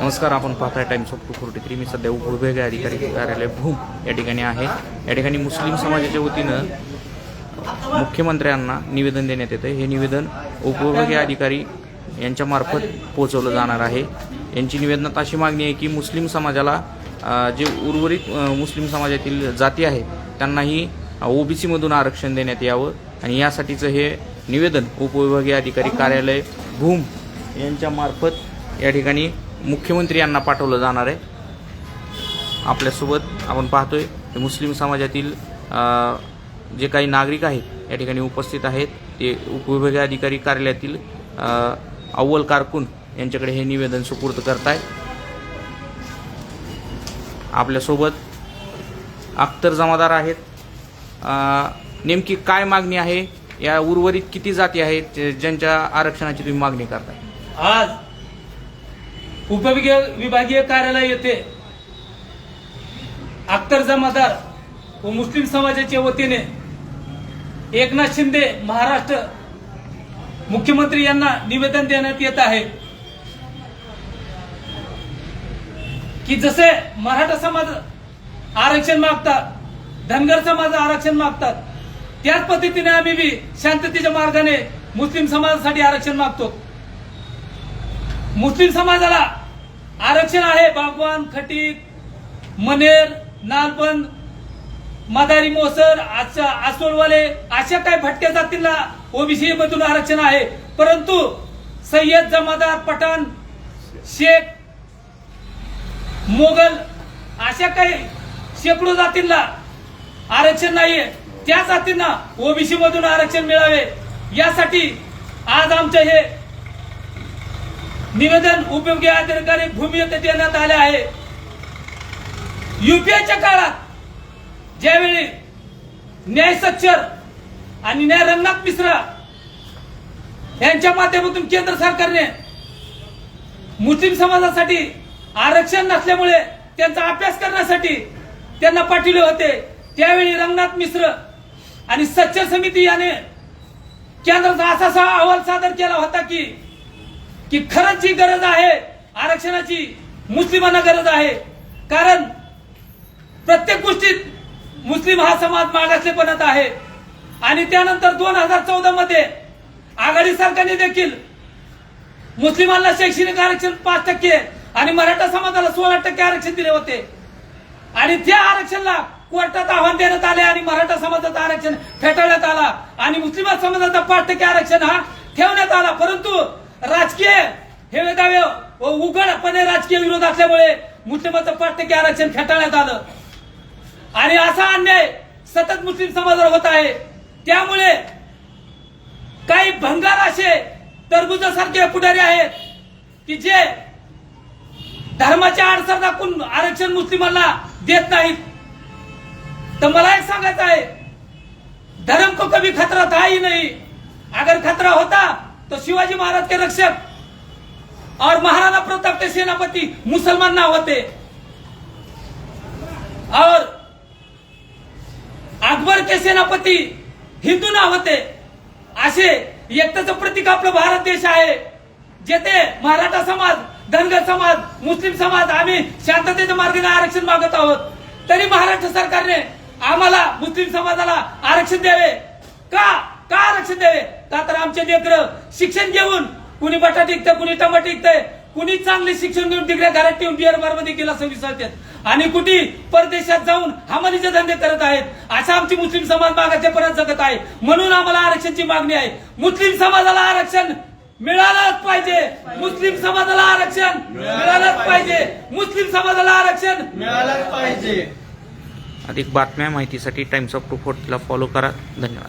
नमस्कार आपण पाहताय Times of two forty three मी सध्या उपविभागीय अधिकारी कार्यालय भूम या ठिकाणी आहे. या ठिकाणी मुस्लिम समाजाच्या वतीनं मुख्यमंत्र्यांना निवेदन देण्यात येतं हे निवेदन उपविभागीय अधिकारी यांच्यामार्फत पोहोचवलं जाणार आहे. यांची निवेदनात अशी मागणी आहे की मुस्लिम समाजाला जे उर्वरित मुस्लिम समाजातील जाती आहेत त्यांनाही ओबीसीमधून आरक्षण देण्यात यावं आणि यासाठीचं हे निवेदन उपविभागीय अधिकारी कार्यालय भूम यांच्यामार्फत या ठिकाणी मुख्यमंत्री यांना पाठवलं जाणार आहे. आपल्यासोबत आपण पाहतोय मुस्लिम समाजातील जे काही नागरिक आहेत या ठिकाणी उपस्थित आहेत. ते उपविभागीय अधिकारी कार्यालयातील अव्वल कारकून यांच्याकडे हे निवेदन सुपूर्द करताय. आपल्यासोबत अख्तर जमादार आहेत. नेमकी काय मागणी आहे? या उर्वरित किती जाती आहेत? ज्यांच्या आरक्षणाची तुम्ही मागणी करताय? आज उपविभागीय विभागीय कार्यालय येथे अख्तर जमादार व मुस्लिम समाजाच्या वतीने एकनाथ शिंदे महाराष्ट्र मुख्यमंत्री यांना निवेदन देण्यात येत आहे की जसे मराठा समाज आरक्षण मागतात धनगर समाज आरक्षण मागतात त्याच पद्धतीने आम्ही बी शांततेच्या मार्गाने मुस्लिम समाजासाठी आरक्षण मागतो. मुस्लिम समाजाला आरक्षण आहे बागवान खटीक मनेर नालबंद मदारी मोसर आचा आसोलवाले अशा काही भटक्या जातींना ओबीसी मधून आरक्षण आहे. परंतु सय्यद जमादार पठाण शेख मोगल अशा काही शेकडो जातींना आरक्षण नाहीये. त्या जातींना ओबीसी मधून आरक्षण मिळावे. यासाठी आज आमचे हे निवेदन उपयोगी अधिकारी भूमी येथे देण्यात आले आहे. युपीएच्या काळात ज्यावेळी न्याय सच्चर आणि न्याय रंगनाथ मिश्रा यांच्या माध्यमातून केंद्र सरकारने मुस्लिम समाजासाठी आरक्षण नसल्यामुळे त्यांचा अभ्यास करण्यासाठी त्यांना पाठविले होते. त्यावेळी रंगनाथ मिश्र आणि सच्चर समिती याने केंद्राचा असा असा अहवाल सादर केला होता की की खरंच जी गरज आहे. आरक्षणाची मुस्लिमांना गरज आहे. कारण प्रत्येक गोष्टीत मुस्लिम हा समाज मागासलेपणात आहे. आणि त्यानंतर दोन हजार चौदा मध्ये आघाडी सरकारने देखील मुस्लिमांना शैक्षणिक आरक्षण पाच टक्के आणि मराठा समाजाला सोळा टक्के आरक्षण दिले होते. आणि त्या आरक्षणाला कोर्टात आव्हान देण्यात आले आणि मराठा समाजाचं आरक्षण फेटाळण्यात आला. आणि मुस्लिम समाजाचा पाच टक्के आरक्षण हा ठेवण्यात आला. परंतु राजकीय! हे दावे व उघडपणे राजकीय विरोध असल्यामुळे मुस्लिमांचं पाच टक्के आरक्षण फेटाळण्यात आलं. आणि असा अन्याय सतत मुस्लिम समाजावर होत आहे. त्यामुळे काही भंगार असे तरबुजासारखे पुढारी आहेत की जे धर्माच्या आडसर दाखवून आरक्षण मुस्लिमांना देत नाहीत. तर मला एक सांगायचं आहे. धर्म को कभी खतरा था ही नाही. अगर खतरा होता शिवाजी महाराज के रक्षक और महाराणा प्रताप के सेनापति मुसलमान ना होते। और अकबर के सेनापती हिंदू ना होते। असे एकताचं प्रतीक आपलं भारत देश आहे जेथे मराठा समाज धनगर समाज मुस्लिम समाज आम्ही शांततेच्या मार्गाने आरक्षण मागत आहोत. तरी महाराष्ट्र सरकारने आम्हाला मुस्लिम समाजाला आरक्षण द्यावे का? का आरक्षण द्यावे? का तर आमचे लेकर शिक्षण घेऊन कुणी बटा टिकतंय कुणी टमाट टिकतंय कुणी चांगले शिक्षण घेऊन तिकडे घरात ठेवून बिअर बारमध्ये गेला असं विसरतात आणि कुठे? परदेशात जाऊन हमालीचे धंदे करत आहेत. असा आमची मुस्लिम समाज मागाच्या परत जगत आहे. म्हणून आम्हाला आरक्षणची मागणी आहे. मुस्लिम समाजाला आरक्षण मिळालंच पाहिजे. मुस्लिम समाजाला आरक्षण मिळालंच पाहिजे. मुस्लिम समाजाला आरक्षण मिळालंच पाहिजे. अधिक बातम्या माहितीसाठी टाइम्स ऑफ टू फोर्टला फॉलो करा. धन्यवाद.